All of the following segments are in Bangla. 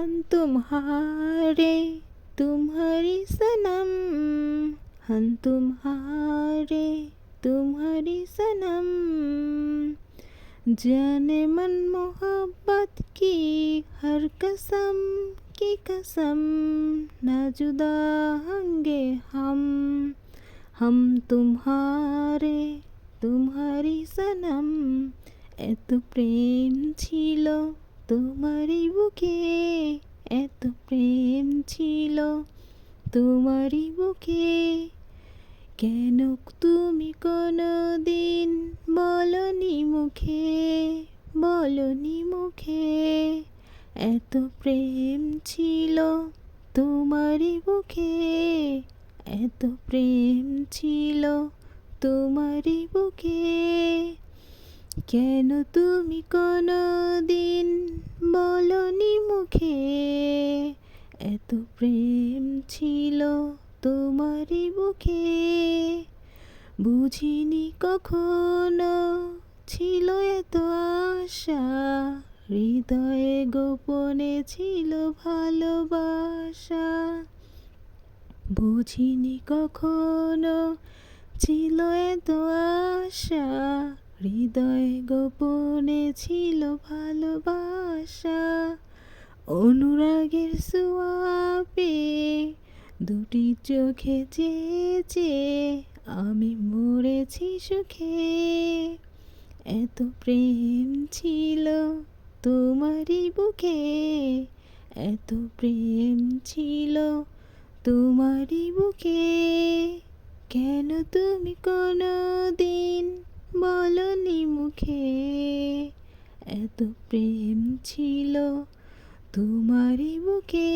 हम तुम्हारे? तुम्हारी सनम। हम तुम्हारे, तुम्हारी सनम। जाने मन मोहब्बत की हर कसम की कसम। न जुदा होंगे हम। हम तुम्हारे, तुम्हारी सनम। এত প্রেম ছিল তোমারই বুকে এত প্রেম ছিল, তোমারই বুকে। কেন তুমি কোনো দিন বলনি মুখে বলনি মুখে? এত প্রেম ছিল তোমারই বুকে, এত প্রেম ছিল তোমারই বুকে। কেন তুমি কোনো দিন বলনি মুখে? এত প্রেম ছিল তোমারই বুকে। বুঝিনি কখনো ছিল এত আশা। হৃদয়ে গোপনে ছিল ভালোবাসা। বুঝিনি কখনো ছিল এত আশা। হৃদয়ে গোপনে ছিল ভালোবাসা। অনুরাগের সোয়াপে দুটি চোখে চেয়েছে, আমি মরেছি সুখে। এত প্রেম ছিল তোমারই বুকে, এত প্রেম ছিল তোমারই বুকে। কেন তুমি কোনো দিন বলনি মুখে, এত প্রেম ছিল তোমারই বুকে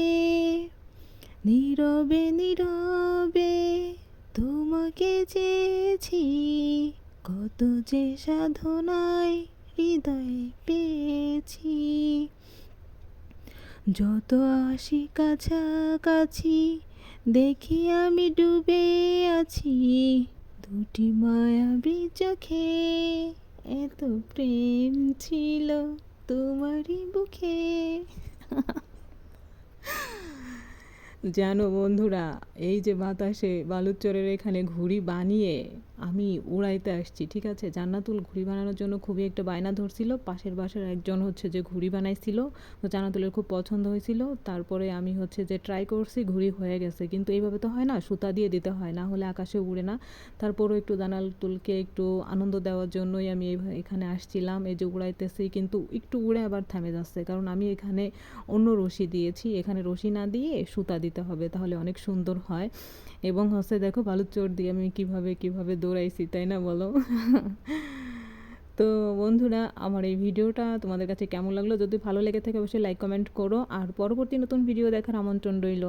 নীরবে নীরবে তোমাকে চেয়েছি, কত যে সাধনায় হৃদয়ে পেয়েছি। যত আসি কাছাকাছি দেখি আমি ডুবে আছি দুটি মায়াবি চোখে এত প্রেম ছিল তোমারই বুকে। জানো বন্ধুরা, এই যে বাতাসে বালুচরের এখানে ঘুড়ি বানিয়ে আমি উড়াইতে আসছি, ঠিক আছে? জান্নাতুল ঘুড়ি বানানোর জন্য খুবই একটা বায়না ধরছিল। পাশের বাসার একজন হচ্ছে যে ঘুড়ি বানাইছিল, তো জান্নাতুলের খুব পছন্দ হয়েছিল। তারপরে আমি হচ্ছে যে ট্রাই করছি, ঘুড়ি হয়ে গেছে। কিন্তু এইভাবে তো হয় না, সুতা দিয়ে দিতে হয়, না হলে আকাশে উড়ে না। তারপরও একটু জান্নাতুলকে একটু আনন্দ দেওয়ার জন্যই আমি এখানে আসছিলাম। এই যে উড়াইতেছি, কিন্তু একটু উড়ে আবার থামে যাচ্ছে। কারণ আমি এখানে অন্য রশি দিয়েছি। এখানে রশি না দিয়ে সুতা দিতে হবে, তাহলে অনেক সুন্দর হয়। এবং হচ্ছে দেখো বালুর চোর দিয়ে আমি কীভাবে কীভাবে দৌড়াইছি তাই না বলো? তো বন্ধুরা, আমার এই ভিডিওটা তোমাদের কাছে কেমন লাগল? যদি ভালো লেগে থাকে, অবশ্যই লাইক কমেন্ট করো। আর পরবর্তী নতুন ভিডিও দেখার আমন্ত্রণ রইল।